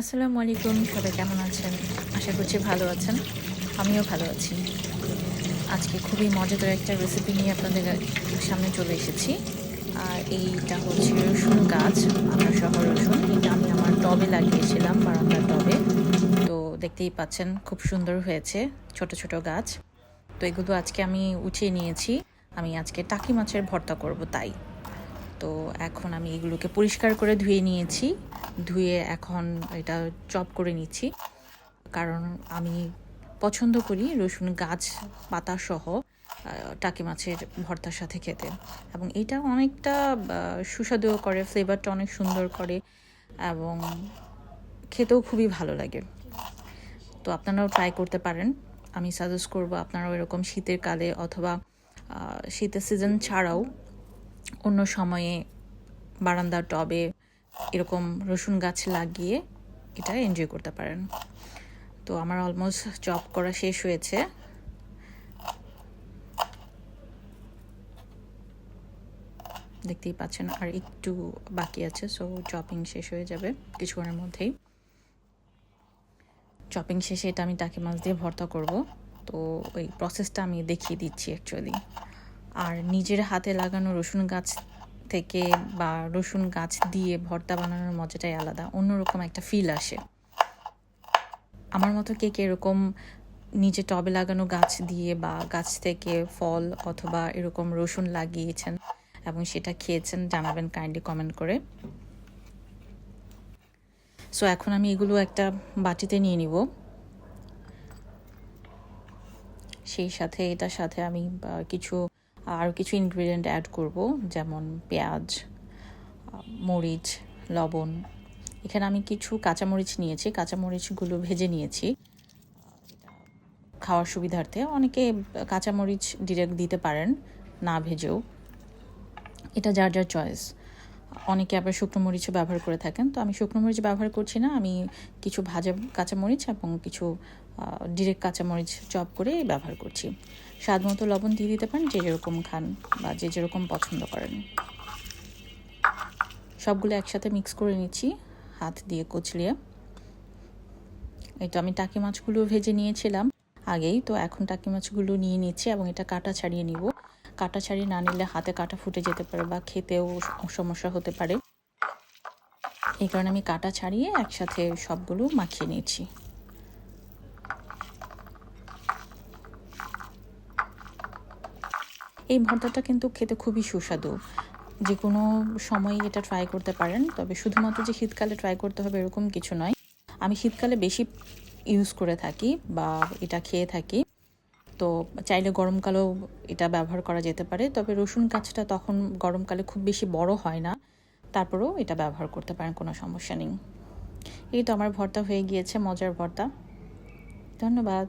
আসসালামু আলাইকুম, সবাই কেমন আছেন? আশা করছি ভালো আছেন। আমিও ভালো আছি। আজকে খুবই মজাদার একটা রেসিপি নিয়ে আপনাদের সামনে চলে এসেছি। আর এইটা হচ্ছে রসুন গাছ, আমার শহর রসুন। এটা আমি আমার টবে লাগিয়েছিলাম, বারান্দার টবে। তো দেখতেই পাচ্ছেন, খুব সুন্দর হয়েছে, ছোট ছোট গাছ। তো এগুলো আজকে আমি উঠিয়ে নিয়েছি। আমি আজকে টাকি মাছের ভর্তা করব তাই। তো এখন আমি এগুলোকে পরিষ্কার করে ধুয়ে নিয়েছি। ধুয়ে এখন এটা চপ করে নিচ্ছি। কারণ আমি পছন্দ করি রসুন গাছ পাতা সহ টাকি মাছের ভর্তার সাথে খেতে। এবং এটা অনেকটা আহ, সুস্বাদুও করে ফ্লেভারটা অনেক সুন্দর করে এবং খেতেও খুবই ভালো লাগে। তো আপনারাও ট্রাই করতে পারেন। আমি সাজেস্ট করব আপনারাও এরকম শীতের কালে অথবা শীতের সিজন ছাড়াও অন্য সময়ে বারান্দার টবে এরকম রসুন গাছ লাগিয়ে এটা এনজয় করতে পারেন। তো আমার অলমোস্ট জব করা শেষ হয়েছে। দেখতেই পাচ্ছেন আর একটু বাকি আছে সো চপিং শেষ হয়ে যাবে কিছুক্ষণের মধ্যেই। চপিং শেষে এটা আমি টাকি মাছ দিয়ে ভর্তা করব। তো ওই প্রসেসটা আমি দেখিয়ে দিচ্ছি অ্যাকচুয়ালি আর নিজের হাতে লাগানো রসুন গাছ থেকে বা রসুন গাছ দিয়ে ভর্তা বানানোর মজাটাই আলাদা, অন্যরকম একটা ফিল আসে। আমার মতো কে কে এরকম নিজে টবে লাগানো গাছ দিয়ে বা গাছ থেকে ফল অথবা এরকম রসুন লাগিয়েছেন এবং সেটা খেয়েছেন, জানাবেন কাইন্ডলি কমেন্ট করে। সো এখন আমি এগুলো একটা বাটিতে নিয়ে নিব। সেই সাথে, এটার সাথে আমি কিছু আর কিছু ইনগ্রিডিয়েন্ট অ্যাড করব, যেমন পেঁয়াজ, মরিচ, লবণ। এখানে আমি কিছু কাঁচামরিচ নিয়েছি, কাঁচামরিচগুলো ভেজে নিয়েছি। খাওয়ার সুবিধার্থে অনেকে কাঁচামরিচ ডিরেক্ট দিতে পারেন, না ভেজেও। এটা যার যার চয়েস অনেকে আবার শুকনো মরিচও ব্যবহার করে থাকেন, তো আমি শুকনো মরিচ ব্যবহার করছি না, আমি কিছু ভাজা কাঁচামরিচ এবং কিছু ডিরেক্ট কাঁচামরিচ চপ করে ব্যবহার করছি। স্বাদ মতো লবণ দিয়ে দিতে পারেন যে যেরকম খান বা যে যেরকম পছন্দ করেন। সবগুলো একসাথে মিক্স করে নিচ্ছি, হাত দিয়ে কচলিয়ে। এই তো আমি টাকি মাছগুলো ভেজে নিয়েছিলাম আগেই, তো এখন টাকি মাছগুলো নিয়ে নিচ্ছি এবং এটা কাটা ছাড়িয়ে নিব। কাটা ছাড়িয়ে না নিলে হাতে কাটা ফুটে যেতে পারে বা খেতেও সমস্যা হতে পারে। এই কারণে আমি কাটা ছাড়িয়ে একসাথে সবগুলো মাখিয়ে নিয়েছি এই ভর্তাটা কিন্তু খেতে খুবই সুস্বাদু। যে কোনো সময় এটা ট্রাই করতে পারেন, তবে শুধুমাত্র যে শীতকালে ট্রাই করতে হবে এরকম কিছু নয়। আমি শীতকালে বেশি ইউজ করে থাকি বা এটা খেয়ে থাকি। তো চাইলে গরমকালেও এটা ব্যবহার করা যেতে পারে, তবে রসুন গাছটা তখন গরমকালে খুব বেশি বড় হয় না। তারপরেও এটা ব্যবহার করতে পারেন, কোনো সমস্যা নেই। এই তো আমার ভর্তা হয়ে গিয়েছে, মজার ভর্তা। ধন্যবাদ।